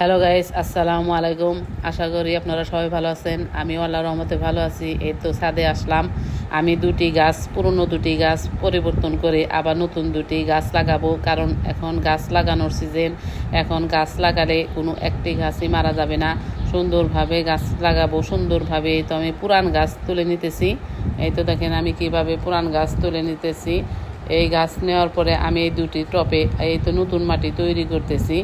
Hello guys আসসালামু আলাইকুম আশা করি আপনারা সবাই ভালো আছেন। আমিও আল্লাহ রহমতে ভালো আছি। এই তো ছাদে আসলাম। আমি দুটি গাছ, পুরনো দুটি গাছ পরিবর্তন করে আবার নতুন দুটি গাছ লাগাবো। কারণ এখন গাছ লাগানোর সিজন এখন গাছ লাগালে কোনো একটি গাছই মারা যাবে না। সুন্দরভাবে গাছ লাগাবো সুন্দরভাবে। এই তো আমি পুরান গাছ তুলে নিতেছি। এই তো দেখেন আমি কীভাবে পুরান গাছ তুলে নিতেছি। এই গাছ নেওয়ার পরে আমি এই দুটি টপে এই তো নতুন মাটি তৈরি করতেছি।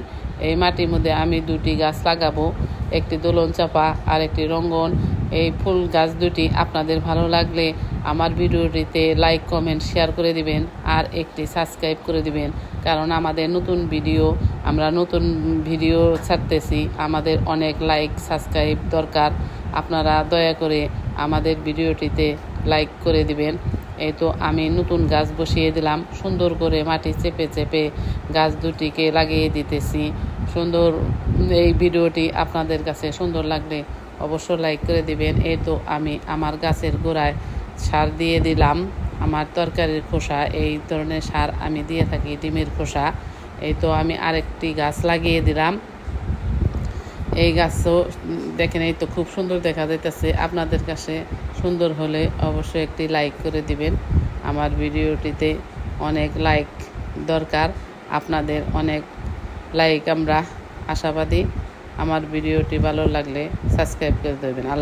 এই মাটির মধ্যে আমি দুটি গাছ লাগাবো, একটি দোলন চাপা আর একটি রঙ্গন। এই ফুল গাছ দুটি আপনাদের ভালো লাগলে আমার ভিডিওটিতে লাইক কমেন্ট শেয়ার করে দিবেন আর একটি সাবস্ক্রাইব করে দিবেন। কারণ আমাদের নতুন ভিডিও, আমরা নতুন ভিডিও ছাড়তেছি, আমাদের অনেক লাইক সাবস্ক্রাইব দরকার। আপনারা দয়া করে আমাদের ভিডিওটিতে লাইক করে দিবেন। এই তো আমি নতুন গাছ বসিয়ে দিলাম, সুন্দর করে মাটি চেপে চেপে গাছ দুটিকে লাগিয়ে দিতেছি। সুন্দর এই ভিডিওটি আপনাদের কাছে সুন্দর লাগলে অবশ্য লাইক করে দিবেন। এই তো আমি আমার গাছের গোড়ায় সার দিয়ে দিলাম। আমার তরকারির খোসা, এই ধরনের সার আমি দিয়ে থাকি, ডিমের খোসা। এই তো আমি আরেকটি গাছ লাগিয়ে দিলাম। এই গাছও, দেখেন এই তো খুব সুন্দর দেখা যাইতেছে। আপনাদের কাছে সুন্দর হলে অবশ্যই একটি লাইক করে দিবেন। আমার ভিডিওটিতে অনেক লাইক দরকার। আপনাদের অনেক লাইক আমরা আশাবাদী। আমার ভিডিওটি ভালো লাগলে সাবস্ক্রাইব করে দেবেন। আল্লাহ